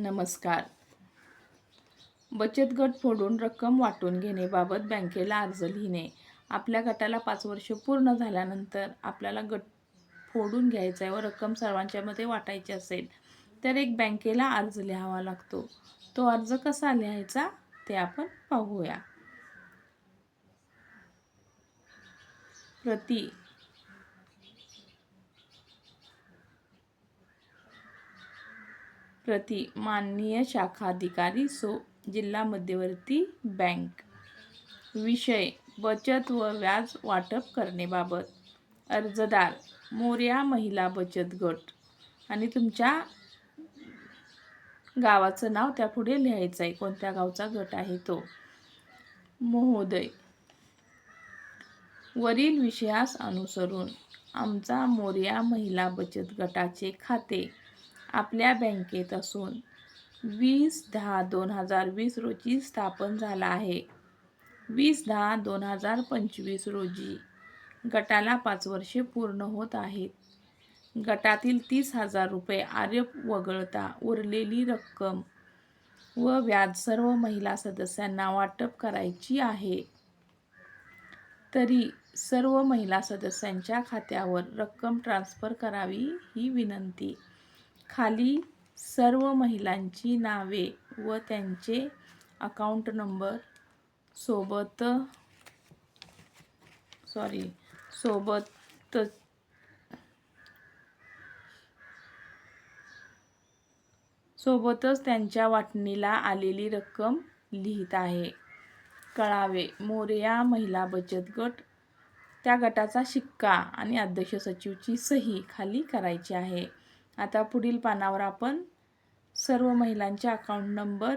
नमस्कार. बचत गट फोडून रक्कम वाटून घेण्याबाबत बँकेला अर्ज लिहिणे. आपल्या गटाला पाच वर्ष पूर्ण झाल्यानंतर आपल्याला गट फोडून घ्यायचा आहे व रक्कम सर्वांच्यामध्ये वाटायची असेल तर एक बँकेला अर्ज लिहावा लागतो. तो अर्ज कसा लिहायचा ते आपण पाहूया. प्रति प्रति माननीय शाखाधिकारी सो जिल्हा मध्यवर्ती बँक. विषय बचत व व्याज वाटप करण्याबाबत. अर्जदार मोर्या महिला बचत गट. आणि तुमच्या गावाचं नाव त्यापुढे लिहायचं आहे. कोणत्या गावचा गट आहे तो? महोदय. वरील विषयास अनुसरून आमचा मोर्या महिला बचत गटाचे खाते आपल्या बँकेत असून वीस दहा दोन हजार वीस रोजी स्थापन झाला आहे. वीस दहा दोन हजार पंचवीस रोजी गटाला पाच वर्षे पूर्ण होत आहेत. गटातील तीस हजार रुपये आर्य वगळता उरलेली रक्कम व व्याज सर्व महिला सदस्यांना वाटप करायची आहे. तरी सर्व महिला सदस्यांच्या खात्यावर रक्कम ट्रान्स्फर करावी ही विनंती. खाली सर्व महिलांची नावे व त्यांचे अकाउंट नंबर सोबत सॉरी सोबत सोबतच त्यांच्या वाटणीला आलेली रक्कम लिहित आहे. कळावे मोरया महिला बचत गट त्या गटाचा शिक्का आणि अध्यक्ष सचिवची सही खाली करायची आहे. आता पुढील पानावर आपण सर्व महिलांचे अकाउंट नंबर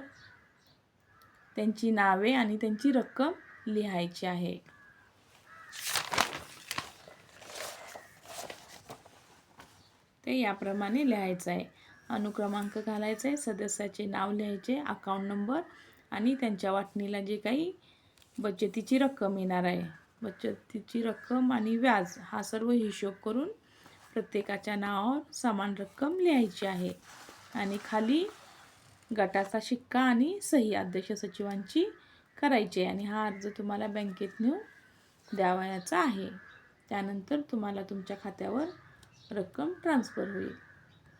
त्यांची नावे आणि त्यांची रक्कम लिहायची आहे. ते याप्रमाणे लिहायचं आहे. अनुक्रमांक घालायचा आहे सदस्याचे नाव लिहायचे अकाउंट नंबर आणि त्यांच्या वाटणीला जे काही बचतीची रक्कम येणार आहे. बचतीची रक्कम आणि व्याज हा सर्व हिशोब करून प्रत्येकाच्या नावावर समान रक्कम लिहायची आहे. आणि खाली गटाचा शिक्का आणि सही अध्यक्ष सचिवांची करायची आहे. आणि हा अर्ज तुम्हाला बँकेत नेऊन द्यावयाचा आहे. त्यानंतर तुम्हाला तुमच्या खात्यावर रक्कम ट्रान्स्फर होईल.